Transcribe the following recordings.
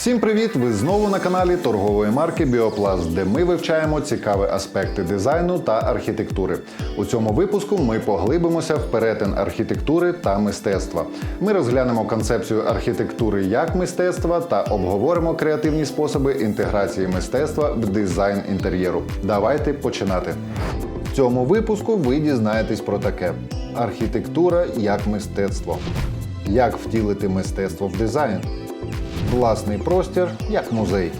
Всім привіт! Ви знову на каналі торгової марки Біопласт, де ми вивчаємо цікаві аспекти дизайну та архітектури. У цьому випуску ми поглибимося в перетин архітектури та мистецтва. Ми розглянемо концепцію архітектури як мистецтва та обговоримо креативні способи інтеграції мистецтва в дизайн інтер'єру. Давайте починати. В цьому випуску ви дізнаєтесь про таке: архітектура як мистецтво. Як втілити мистецтво в дизайн? Власний простір як музей.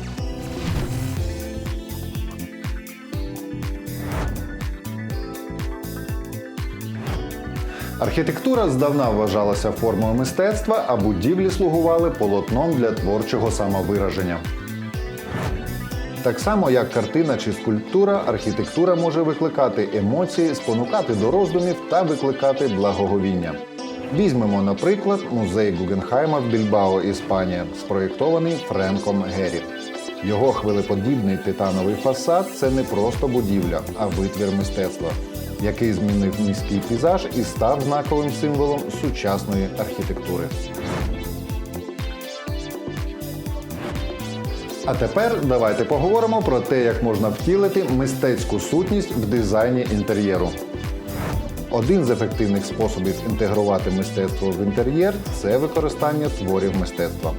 Архітектура здавна вважалася формою мистецтва, а будівлі слугували полотном для творчого самовираження. Так само, як картина чи скульптура, архітектура може викликати емоції, спонукати до роздумів та викликати благоговіння. Візьмемо, наприклад, музей Гугенхайма в Більбао, Іспанія, спроєктований Френком Геррі. Його хвилеподібний титановий фасад це не просто будівля, а витвір мистецтва, який змінив міський пейзаж і став знаковим символом сучасної архітектури. А тепер давайте поговоримо про те, як можна втілити мистецьку сутність в дизайні інтер'єру. Один з ефективних способів інтегрувати мистецтво в інтер'єр це використання творів мистецтва.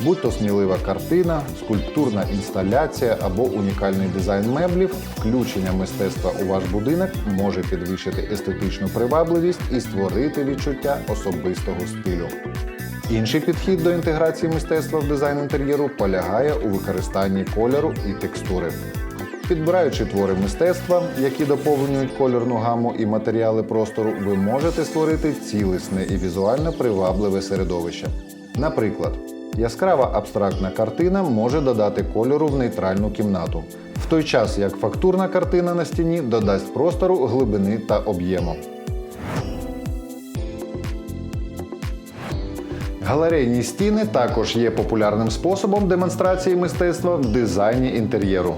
Будь то смілива картина, скульптурна інсталяція або унікальний дизайн меблів, включення мистецтва у ваш будинок може підвищити естетичну привабливість і створити відчуття особистого стилю. Інший підхід до інтеграції мистецтва в дизайн інтер'єру полягає у використанні кольору і текстури. Підбираючи твори мистецтва, які доповнюють кольорну гаму і матеріали простору, ви можете створити цілісне і візуально привабливе середовище. Наприклад, яскрава абстрактна картина може додати кольору в нейтральну кімнату, в той час як фактурна картина на стіні додасть простору глибини та об'єму. Галерейні стіни також є популярним способом демонстрації мистецтва в дизайні інтер'єру.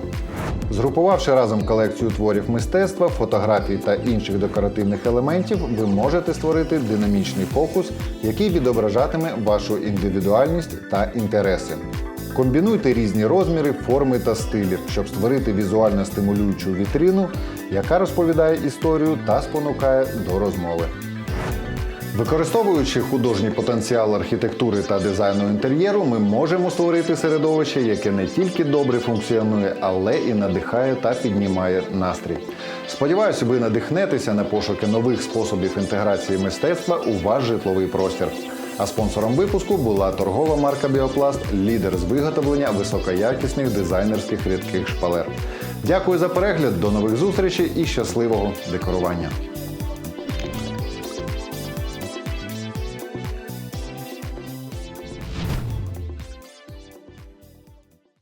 Згрупувавши разом колекцію творів мистецтва, фотографій та інших декоративних елементів, ви можете створити динамічний фокус, який відображатиме вашу індивідуальність та інтереси. Комбінуйте різні розміри, форми та стилі, щоб створити візуально стимулюючу вітрину, яка розповідає історію та спонукає до розмови. Використовуючи художній потенціал архітектури та дизайну інтер'єру, ми можемо створити середовище, яке не тільки добре функціонує, але і надихає та піднімає настрій. Сподіваюся, ви надихнетеся на пошуки нових способів інтеграції мистецтва у ваш житловий простір. А спонсором випуску була торгова марка Біопласт, лідер з виготовлення високоякісних дизайнерських рідких шпалер. Дякую за перегляд, до нових зустрічей і щасливого декорування!